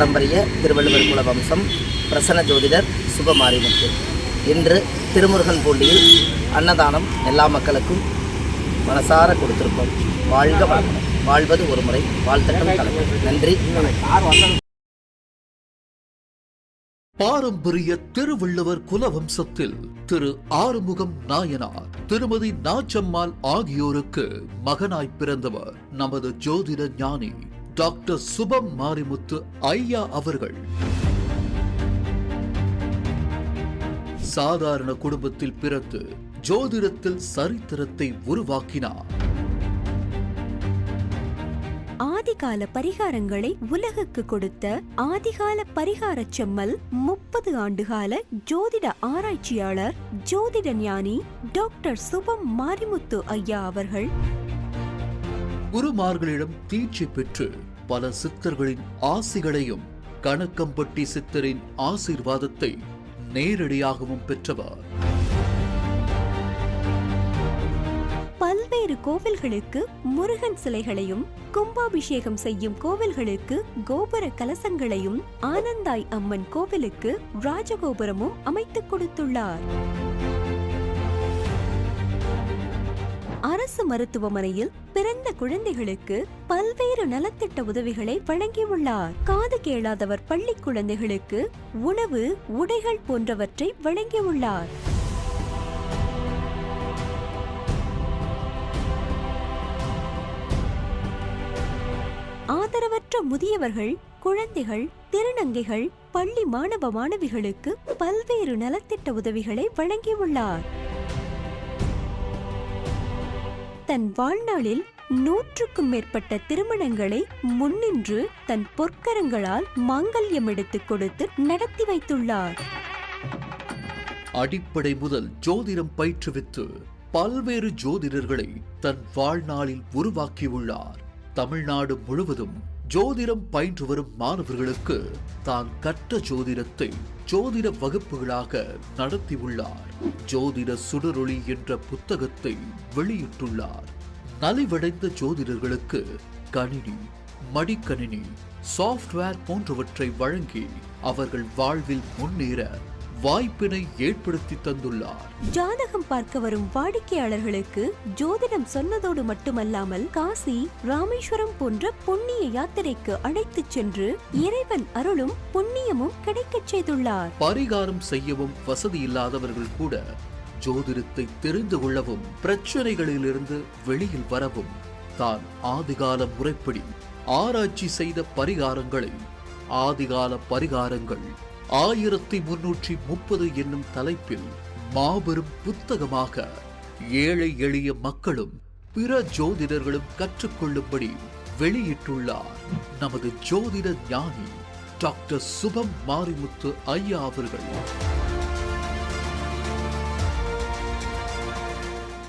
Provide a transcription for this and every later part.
பாரம்பரிய திருவள்ளுவர் குல வம்சம் பிரசன்ன ஜோதிடர் சுபமாரிமுத்து இன்று திருமுருகன் பூண்டியில் அன்னதானம் எல்லா மக்களுக்கும் மனசார கொடுத்திருக்கோம் வாழ்க வளமுடன். வாழ்வது ஒரு முறை வாழ்த்துக்கள் கலந்து நன்றி பாரம்பரிய திருவள்ளுவர் குலவம்சத்தில் திரு ஆறுமுகம் நாயனார் திருமதி நாச்சம்மாள் ஆகியோருக்கு மகனாய் பிறந்தவர் நமது ஜோதிட ஞானி டாக்டர் சுபம் மாரிமுத்து ஐயா அவர்கள். சாதாரண குடும்பத்தில் பிறந்து ஜோதிடத்தில் சரித்திரத்தை உருவாக்கினார். ஆதிகால பரிகாரங்களை உலகுக்கு கொடுத்த ஆதிகால பரிகார செம்மல் முப்பது ஆண்டுகால ஜோதிட ஆராய்ச்சியாளர் ஜோதிட ஞானி டாக்டர் சுபம் மாரிமுத்து ஐயா அவர்கள். குருமார்களிடம் தீட்சி பெற்று பல சித்தர்களின் ஆசிகளையும் கணக்கம்பட்டி சித்தரின் ஆசீர்வாதத்தை நேரடியாகவும் பெற்றவர். பல்வேறு கோவில்களுக்கு முருகன் சிலைகளையும் கும்பாபிஷேகம் செய்யும் கோவில்களுக்கு கோபுர கலசங்களையும் ஆனந்தாய் அம்மன் கோவிலுக்கு ராஜகோபுரமும் அமைத்துக் கொடுத்துள்ளார். அரசு மருத்துவமனையில் பிறந்த குழந்தைகளுக்கு பல்வேறு நலத்திட்ட உதவிகளை வழங்கியுள்ளார். காது கேளாதவர் பள்ளி குழந்தைகளுக்கு உணவு உடைகள் போன்றவற்றை வழங்கியுள்ளார். ஆதரவற்ற முதியவர்கள் குழந்தைகள் திருநங்கைகள் பள்ளி மாணவ மாணவிகளுக்கு பல்வேறு நலத்திட்ட உதவிகளை வழங்கியுள்ளார். தன் வாழ்நாளில் நூற்றுக்கும் மேற்பட்ட திருமணங்களை முன்னின்று தன் பொற்கரங்களால் மாங்கல்யம் எடுத்துக் கொடுத்து நடத்தி வைத்துள்ளார். அடிப்படை முதல் ஜோதிடம் பயிற்றுவித்து பல்வேறு ஜோதிடர்களை தன் வாழ்நாளில் உருவாக்கியுள்ளார். தமிழ்நாடு முழுவதும் ஜோதிடம் பயின்று வரும் மாணவர்களுக்கு தான் கற்ற ஜோதிடத்தை ஜோதிட வகுப்புகளாக நடத்தியுள்ளார். ஜோதிட சுடரொளி என்ற புத்தகத்தை வெளியிட்டுள்ளார். நலிவடைந்த ஜோதிடர்களுக்கு கணினி மடிக்கணினி சாஃப்ட்வேர் போன்றவற்றை வழங்கி அவர்கள் வாழ்வில் முன்னேற வாய்ப்பினை ஏற்படுத்தி தந்துள்ளார். ஜாதகம் பார்க்க வரும் வாடிக்கையாளர்களுக்கு ஜோதிடம் சொன்னதோடு மட்டுமல்லாமல் காசி ராமேஸ்வரம் போன்ற புண்ணிய யாத்திரைக்கு அழைத்துச் சென்று இறைவன் அருளும் புண்ணியமும் கிடைக்கச் செய்துள்ளார். பரிகாரம் செய்யவும் வசதி இல்லாதவர்கள் கூட ஜோதிடத்தை தெரிந்து கொள்ளவும் பிரச்சனைகளிலிருந்து வெளியில் வரவும் தான் ஆதிகால முறைப்படி ஆராய்ச்சி செய்த பரிகாரங்களை ஆதிகால பரிகாரங்கள் ஆயிரத்தி முன்னூற்றி முப்பது என்னும் தலைப்பில் மாபெரும் புத்தகமாக ஏழை எளிய மக்களும் பிற ஜோதிடர்களும் கற்றுக்கொள்ளும்படி வெளியிட்டுள்ளார். நமது ஜோதிட ஞானி டாக்டர் சுபம் மாரிமுத்து ஐயா அவர்கள்.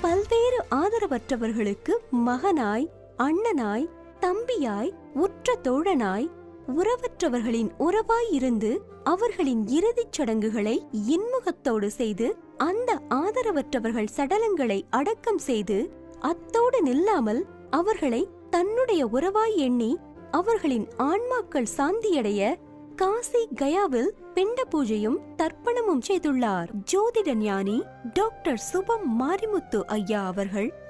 பல்வேறு ஆதரவற்றவர்களுக்கு மகனாய் அண்ணனாய் தம்பியாய் உற்ற தோழனாய் உறவற்றவர்களின் உறவாய் இருந்து அவர்களின் இறுதிச் சடங்குகளை இன்முகத்தோடு செய்து அந்த ஆதரவற்றவர்கள் சடலங்களை அடக்கம் செய்து அத்தோடு நில்லாமல் அவர்களை தன்னுடைய உறவாய் எண்ணி அவர்களின் ஆன்மாக்கள் சாந்தியடைய காசி கயாவில் பிண்ட பூஜையும் தர்ப்பணமும் செய்துள்ளார். ஜோதிட ஞானி டாக்டர் சுபம் மாரிமுத்து ஐயா அவர்கள்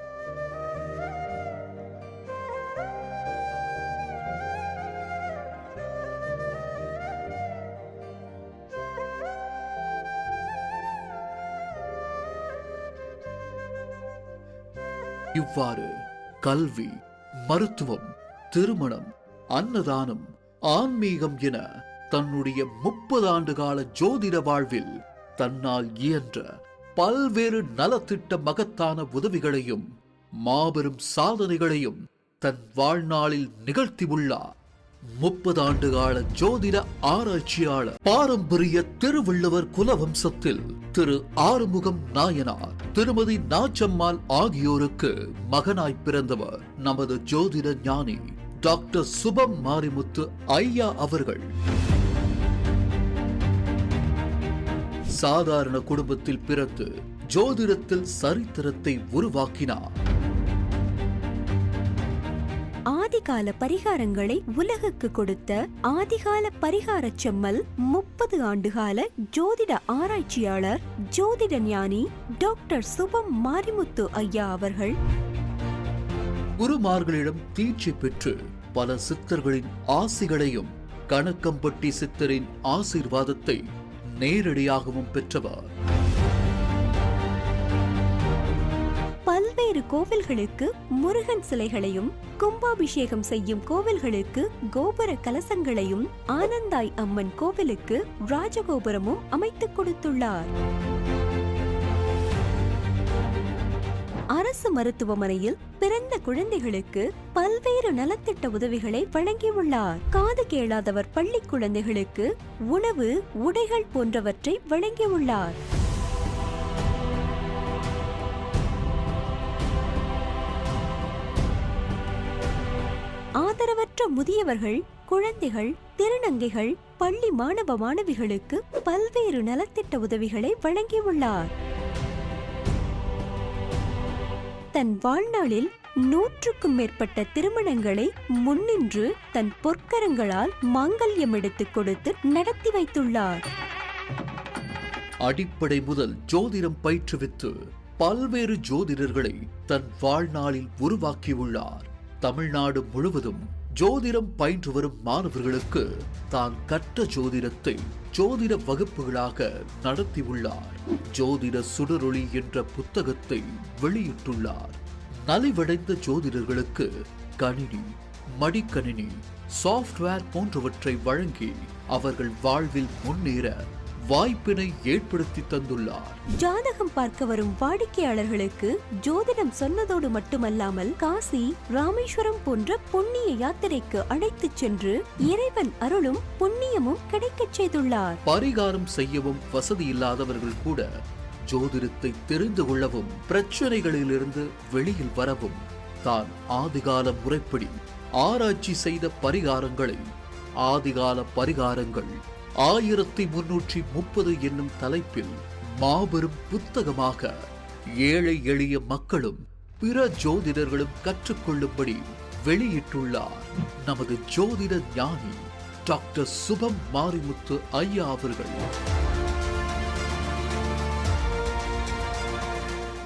இவ்வாறு கல்வி மருத்துவம் திருமணம் அன்னதானம் ஆன்மீகம் என தன்னுடைய முப்பது ஆண்டு கால ஜோதிட வாழ்வில் தன்னால் இயன்ற பல்வேறு நலத்திட்ட மகத்தான உதவிகளையும் மாபெரும் சாதனைகளையும் தன் வாழ்நாளில் நிகழ்த்தியுள்ளார் முப்பது ஆண்டு கால ஜோதிட ஆராய்ச்சியாளர் பாரம்பரிய திருவள்ளுவர் குலவம்சத்தில் திரு ஆறுமுகம் நாயனார் திருமதி நாச்சம்மாள் ஆகியோருக்கு மகனாய் பிறந்தவர் நமது ஜோதிட ஞானி டாக்டர் சுபம் மாரிமுத்து ஐயா அவர்கள். சாதாரண குடும்பத்தில் பிறந்து ஜோதிடத்தில் சரித்திரத்தை உருவாக்கினார். ஆதிகால பரிகாரங்களை உலகுக்கு கொடுத்த ஆதிகால பரிகாரச் செம்மல் முப்பது ஆண்டுகால ஜோதிட ஆராய்ச்சியாளர் ஜோதிட ஞானி டாக்டர் சுபம் மாரிமுத்து ஐயா அவர்கள். குருமார்களிடம் தீட்சை பெற்று பல சித்தர்களின் ஆசிகளையும் கணக்கம்பட்டி சித்தரின் ஆசீர்வாதத்தை நேரடியாகவும் பெற்றவர். பல்வேறு கோவில்களுக்கு முருகன் சிலைகளையும் கும்பாபிஷேகம் செய்யும் கோவில்களுக்கு கோபுர கலசங்களையும் ஆனந்தாய் அம்மன் கோவிலுக்கு ராஜகோபுரமும் அமைத்துக் கொடுத்துள்ளார். அரசு மருத்துவமனையில் பிறந்த குழந்தைகளுக்கு பல்வேறு நலத்திட்ட உதவிகளை வழங்கியுள்ளார். காது கேளாதவர் பள்ளி குழந்தைகளுக்கு உணவு உடைகள் போன்றவற்றை வழங்கியுள்ளார். ஆதரவற்ற முதியவர்கள் குழந்தைகள் திருநங்கைகள் பள்ளி மாணவ மாணவிகளுக்கு பல்வேறு நலத்திட்ட உதவிகளை வழங்கியுள்ளார். தன் வாழ்நாளில் நூற்றுக்கும் மேற்பட்ட திருமணங்களை முன்னின்று தன் பொற்கரங்களால் மாங்கல்யம் எடுத்துக் கொடுத்து நடத்தி வைத்துள்ளார். அடிப்படை முதல் ஜோதிடம் பயிற்றுவித்து பல்வேறு ஜோதிடர்களை தன் வாழ்நாளில் உருவாக்கியுள்ளார். தமிழ்நாடு முழுவதும் ஜோதிடம் பயின்று வரும் மாணவர்களுக்கு தான் கற்ற ஜோதிடத்தை ஜோதிட வகுப்புகளாக நடத்தியுள்ளார். ஜோதிட சுடரொளி என்ற புத்தகத்தை வெளியிட்டுள்ளார். நலிவடைந்த ஜோதிடர்களுக்கு கணினி மடிக்கணினி சாஃப்ட்வேர் போன்றவற்றை வழங்கி அவர்கள் வாழ்வில் முன்னேற வாய்ப்பினை ஏற்படுத்தி தந்துள்ளார். ஜாதகம் பார்க்க வரும் வாடிக்கையாளர்களுக்கு ஜோதிடம் சொன்னதோடு மட்டுமல்லாமல் காசி ராமேஸ்வரம் போன்ற புண்ணிய யாத்திரைக்கு அழைத்துச் சென்று இறைவன் அருளும் புண்ணியமும் கிடைக்கச் செய்துள்ளார். பரிகாரம் செய்யவும் வசதி இல்லாதவர்கள் கூட ஜோதிடத்தை தெரிந்து கொள்ளவும் பிரச்சனைகளிலிருந்து வெளியில் வரவும் தான் ஆதிகால முறைப்படி ஆராய்ச்சி செய்த பரிகாரங்களை ஆதிகால பரிகாரங்கள் ஆயிரத்தி முன்னூற்றி முப்பது என்னும் தலைப்பில் மாபெரும் புத்தகமாக ஏழை எளிய மக்களும் பிற ஜோதிடர்களும் கற்றுக்கொள்ளும்படி வெளியிட்டுள்ளார் நமது ஜோதிட ஞானி டாக்டர் சுபம் மாரிமுத்து ஐயா அவர்கள்.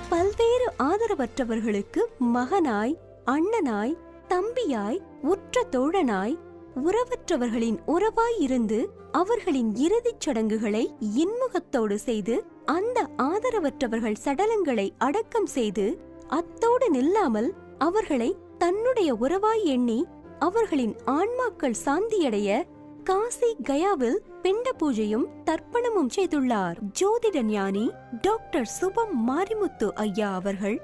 பல்வேறு ஆதரவற்றவர்களுக்கு மகனாய் அண்ணனாய் தம்பியாய் உற்ற தோழனாய் உறவற்றவர்களின் உறவாய் இருந்து அவர்களின் இறுதிச் சடங்குகளை இன்முகத்தோடு செய்து அந்த ஆதரவற்றவர்கள் சடலங்களை அடக்கம் செய்து அத்தோடு நில்லாமல் அவர்களை தன்னுடைய உறவாய் எண்ணி அவர்களின் ஆன்மாக்கள் சாந்தியடைய காசி கயாவில் பிண்ட பூஜையும் தர்ப்பணமும் செய்துள்ளார். ஜோதிட ஞானி டாக்டர் சுபம் மாரிமுத்து ஐயா அவர்கள்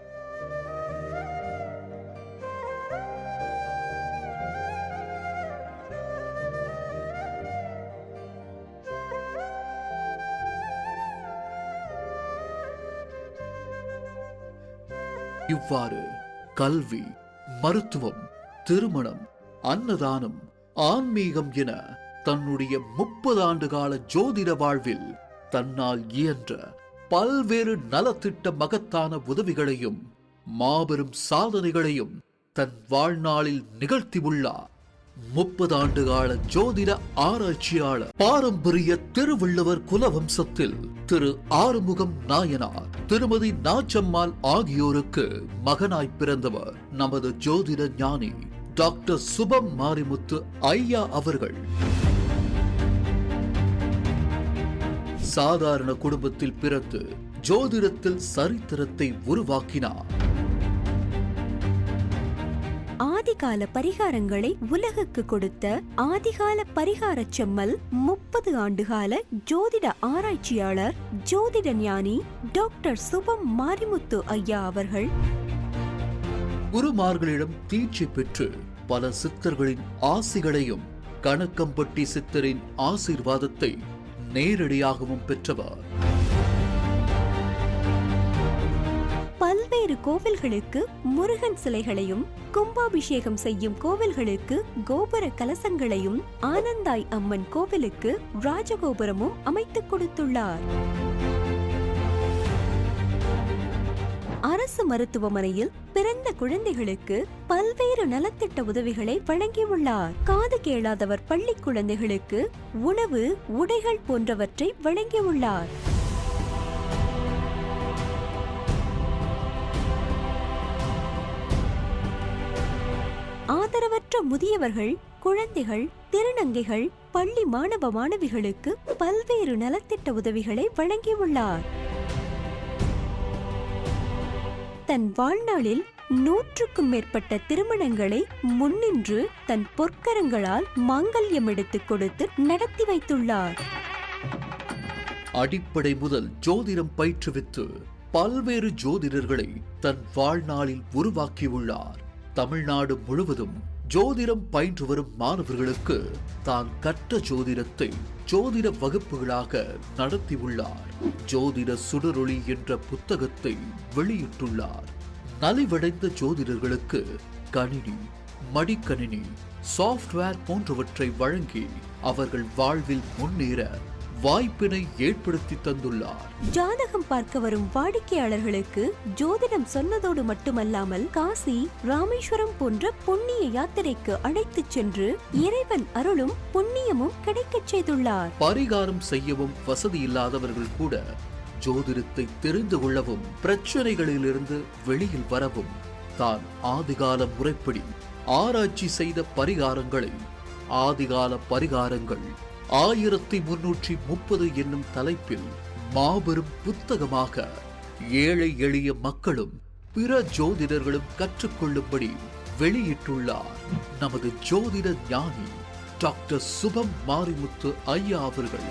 இவ்வாறு கல்வி மருத்துவம் திருமணம் அன்னதானம் ஆன்மீகம் என தன்னுடைய முப்பது ஆண்டு கால ஜோதிட வாழ்வில் தன்னால் இயன்ற பல்வேறு நலத்திட்ட மகத்தான உதவிகளையும் மாபெரும் சாதனைகளையும் தன் வாழ்நாளில் நிகழ்த்தியுள்ளார். முப்பது ஆண்டு கால ஜோதிட ஆராய்ச்சியாளர் பாரம்பரிய திருவள்ளுவர் குலவம்சத்தில் திரு ஆறுமுகம் நாயனார் திருமதி நாச்சம்மாள் ஆகியோருக்கு மகனாய் பிறந்தவர் நமது ஜோதிட ஞானி டாக்டர் சுபம் மாரிமுத்து ஐயா அவர்கள். சாதாரண குடும்பத்தில் பிறந்து ஜோதிடத்தில் சரித்திரத்தை உருவாக்கினார். ஆதிகால பரிகாரங்களை உலகுக்கு கொடுத்த ஆதிகால பரிகார செம்மல் முப்பது ஆண்டுகால ஜோதிட ஆராய்ச்சியாளர் ஜோதிட ஞானி டாக்டர் சுபம் மாரிமுத்து ஐயா அவர்கள். குருமார்களிடம் தீட்சி பெற்று பல சித்தர்களின் ஆசிகளையும் கணக்கம்பட்டி சித்தரின் ஆசீர்வாதத்தை நேரடியாகவும் பெற்றவர். பல்வேறு கோவில்களுக்கு முருகன் சிலைகளையும் கும்பாபிஷேகம் செய்யும் கோவில்களுக்கு கோபுர கலசங்களையும் ஆனந்தாய் அம்மன் கோவிலுக்கு ராஜகோபுரமும் அமைத்துக் கொடுத்துள்ளார். அரசு மருத்துவமனையில் பிறந்த குழந்தைகளுக்கு பல்வேறு நலத்திட்ட உதவிகளை வழங்கியுள்ளார். காது கேளாதவர் பள்ளி குழந்தைகளுக்கு உணவு உடைகள் போன்றவற்றை வழங்கியுள்ளார். மற்ற முதியவர்கள் குழந்தைகள் திருநங்கைகள் பள்ளி மாணவ மாணவிகளுக்கு பல்வேறு நலத்திட்ட உதவிகளை வழங்கியுள்ளார். தன் வாழ்நாளில் நூற்றுக்கும் மேற்பட்ட திருமணங்களை முன்னின்று தன் பொற்கரங்களால் மாங்கல்யம் எடுத்துக் கொடுத்து நடத்தி வைத்துள்ளார். அடிப்படை முதல் ஜோதிடம் பயிற்றுவித்து பல்வேறு ஜோதிடர்களை தன் வாழ்நாளில் உருவாக்கியுள்ளார். தமிழ்நாடு முழுவதும் ஜோதிடம் பயின்று வரும் மாணவர்களுக்கு தான் கற்ற ஜோதிடத்தை ஜோதிட வகுப்புகளாக நடத்தியுள்ளார். ஜோதிட சுடரொளி என்ற புத்தகத்தை வெளியிட்டுள்ளார். நலிவடைந்த ஜோதிடர்களுக்கு கணினி மடிக்கணினி சாஃப்ட்வேர் போன்றவற்றை வழங்கி அவர்கள் வாழ்வில் முன்னேற வாய்ப்பினை ஏற்படுத்தி தந்துள்ளார். ஜாதகம் பார்க்க வரும் வாடிக்கையாளர்களுக்கு ஜோதிடம் சொன்னதோடு மட்டுமல்லாமல் காசி ராமேஸ்வரம் போன்ற புண்ணிய யாத்திரைக்கு அழைத்துச் சென்று இறைவன் அருளும் புண்ணியமும் கிடைக்கச் செய்துள்ளார். பரிகாரம் செய்யவும் வசதி இல்லாதவர்கள் கூட ஜோதிடத்தை தெரிந்து கொள்ளவும் பிரச்சனைகளிலிருந்து வெளியில் வரவும் தான் ஆதிகால முறைப்படி ஆராய்ச்சி செய்த பரிகாரங்களை ஆதிகால பரிகாரங்கள் ஆயிரத்தி முன்னூற்றி முப்பது என்னும் தலைப்பில் மாபெரும் புத்தகமாக ஏழை எளிய மக்களும் பிற ஜோதிடர்களும் கற்றுக்கொள்ளும்படி வெளியிட்டுள்ளார். நமது ஜோதிட ஞானி டாக்டர் சுபம் மாரிமுத்து ஐயா அவர்கள்.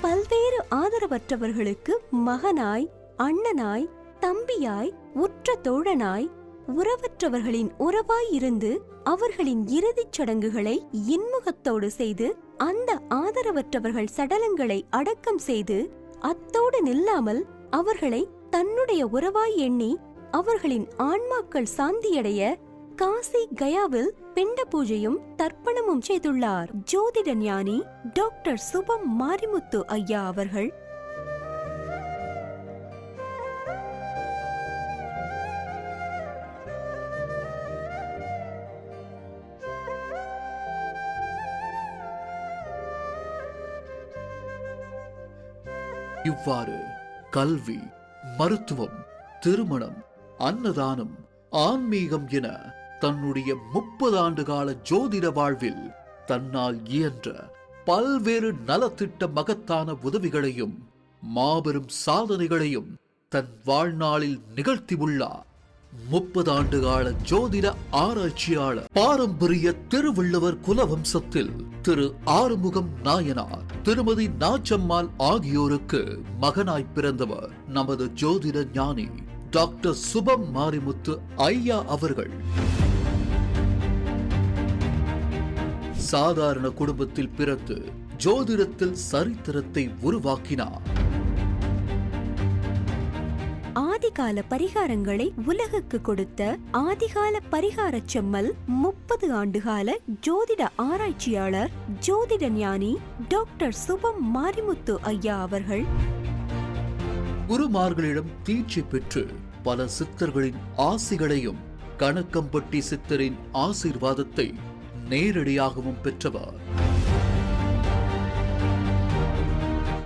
பல்வேறு ஆதரவற்றவர்களுக்கு மகனாய் அண்ணனாய் தம்பியாய் உற்ற தோழனாய் உறவற்றவர்களின் உறவாய் இருந்து அவர்களின் இறுதிச் சடங்குகளை இன்முகத்தோடு செய்து அந்த ஆதரவற்றவர்கள் சடலங்களை அடக்கம் செய்து அத்தோடு நில்லாமல் அவர்களை தன்னுடைய உறவாய் எண்ணி அவர்களின் ஆன்மாக்கள் சாந்தியடைய காசி கயாவில் பிண்ட பூஜையும் தர்ப்பணமும் செய்துள்ளார். ஜோதிட ஞானி டாக்டர் சுபம் மாரிமுத்து ஐயா அவர்கள் இவ்வாறு கல்வி மருத்துவம் திருமணம் அன்னதானம் ஆன்மீகம் என தன்னுடைய முப்பது ஆண்டு கால ஜோதிட வாழ்வில் தன்னால் இயன்ற பல்வேறு நலத்திட்ட மகத்தான உதவிகளையும் மாபெரும் சாதனைகளையும் தன் வாழ்நாளில் நிகழ்த்தியுள்ளார். முப்பது ஆண்டு கால ஜோதிட ஆராய்ச்சியாளர் பாரம்பரிய திருவள்ளுவர் குலவம்சத்தில் திரு ஆறுமுகம் நாயனார் திருமதி நாச்சம்மாள் ஆகியோருக்கு மகனாய் பிறந்தவர் நமது ஜோதிட ஞானி டாக்டர் சுபம் மாரிமுத்து ஐயா அவர்கள். சாதாரண குடும்பத்தில் பிறந்து ஜோதிடத்தில் சரித்திரத்தை உருவாக்கினார். ஆதிகால பரிகாரங்களை உலகுக்கு கொடுத்த ஆதிகால பரிகார செம்மல் முப்பது ஆண்டுகால ஜோதிட ஆராய்ச்சியாளர் ஜோதிட ஞானி டாக்டர் சுபம் மாரிமுத்து ஐயா அவர்கள். குருமார்களிடம் தீட்சை பெற்று பல சித்தர்களின் ஆசிகளையும் கணக்கம்பட்டி சித்தரின் ஆசீர்வாதத்தை நேரடியாகவும் பெற்றவர்.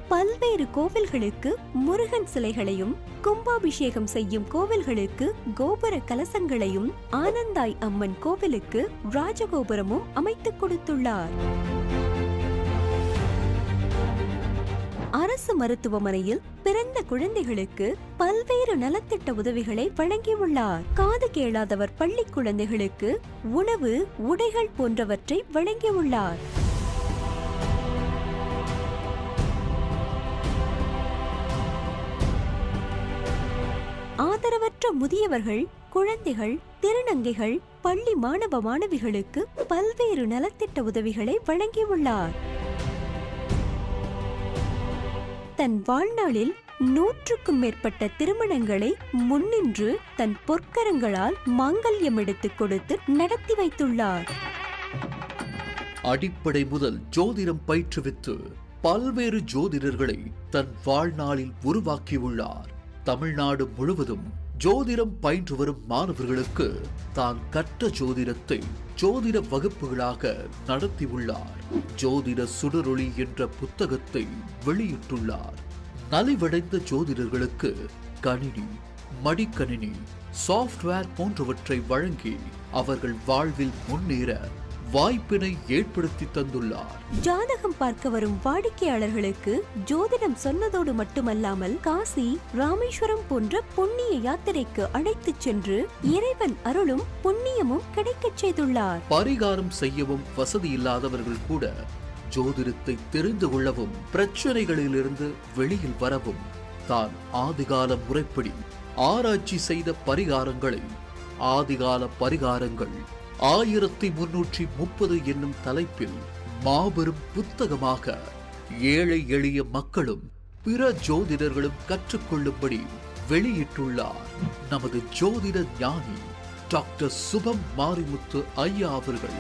பல்வேறு கோவில்களுக்கு முருகன் சிலைகளையும் கும்பாபிஷேகம் செய்யும் கோவில்களுக்கு கோபுர கலசங்களையும் ஆனந்தாய் அம்மன் கோவிலுக்கு ராஜகோபுரமும் அமைத்துக் கொடுத்துள்ளார். அரசு மருத்துவமனையில் பிறந்த குழந்தைகளுக்கு பல்வேறு நலத்திட்ட உதவிகளை வழங்கியுள்ளார். காது கேளாதவர் பள்ளி குழந்தைகளுக்கு உணவு உடைகள் போன்றவற்றை வழங்கியுள்ளார். ஆதரவற்ற முதியவர்கள் குழந்தைகள் திருநங்கைகள் பள்ளி மாணவ மாணவிகளுக்கு பல்வேறு நலத்திட்ட உதவிகளை வழங்கியுள்ளார். தன் வாழ்நாளில் நூற்றுக்கும் மேற்பட்ட திருமணங்களை முன்னின்று தன் பொற்கரங்களால் மாங்கல்யம் எடுத்துக் கொடுத்து நடத்தி வைத்துள்ளார். அடிப்படை முதல் ஜோதிடம் பயிற்றுவித்து பல்வேறு ஜோதிடர்களை தன் வாழ்நாளில் உருவாக்கியுள்ளார். தமிழ்நாடு முழுவதும் ஜோதிடம் பயின்று வரும் மாணவர்களுக்கு தான் கற்ற ஜோதிடத்தை ஜோதிட வகுப்புகளாக நடத்தியுள்ளார். ஜோதிட சுடரொளி என்ற புத்தகத்தை வெளியிட்டுள்ளார். நலிவடைந்த ஜோதிடர்களுக்கு கணினி மடிக்கணினி சாஃப்ட்வேர் போன்றவற்றை வழங்கி அவர்கள் வாழ்வில் முன்னேற வாய்ப்பினை ஏற்படுத்தி தந்துள்ளார். ஜாதகம் பார்க்க வரும் வாடிக்கையாளர்களுக்கு ஜோதிடம் சொன்னதோடு மட்டுமல்லாமல் காசி ராமேஸ்வரம் போன்ற புண்ணிய யாத்திரைக்கு அழைத்துச் சென்று இறைவன் அருளும் புண்ணியமும் கிடைக்கச் செய்துள்ளார். பரிகாரம் செய்யவும் வசதி இல்லாதவர்கள் கூட ஜோதிடத்தை தெரிந்து கொள்ளவும் பிரச்சனைகளிலிருந்து வெளியில் வரவும் தான் ஆதிகால முறைப்படி ஆராய்ச்சி செய்த பரிகாரங்களை ஆதிகால பரிகாரங்கள் ஆயிரத்தி முன்னூற்றி முப்பது என்னும் தலைப்பில் மாபெரும் புத்தகமாக ஏழை எளிய மக்களும் பிற ஜோதிடர்களும் கற்றுக்கொள்ளும்படி வெளியிட்டுள்ளார் நமது ஜோதிட ஞானி டாக்டர் சுபம் மாரிமுத்து ஐயா அவர்கள்.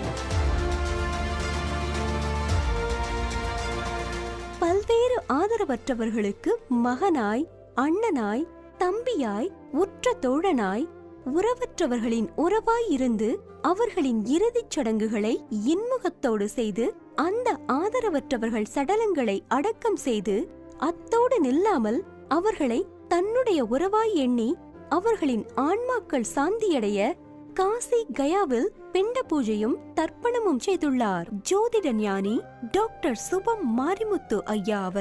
பல்வேறு ஆதரவற்றவர்களுக்கு மகனாய் அண்ணனாய் தம்பியாய் உற்ற தோழனாய் உறவற்றவர்களின் உறவாய் இருந்து அவர்களின் இறுதிச் சடங்குகளை இன்முகத்தோடு செய்து அந்த ஆதரவற்றவர்கள் சடலங்களை அடக்கம் செய்து அத்தோடு நில்லாமல் அவர்களை தன்னுடைய உறவாய் எண்ணி அவர்களின் ஆன்மாக்கள் சாந்தியடைய காசி கயாவில் பிண்ட பூஜையும் தர்ப்பணமும் செய்துள்ளார். ஜோதிட ஞானி டாக்டர் சுபம் மாரிமுத்து ஐயா அவர்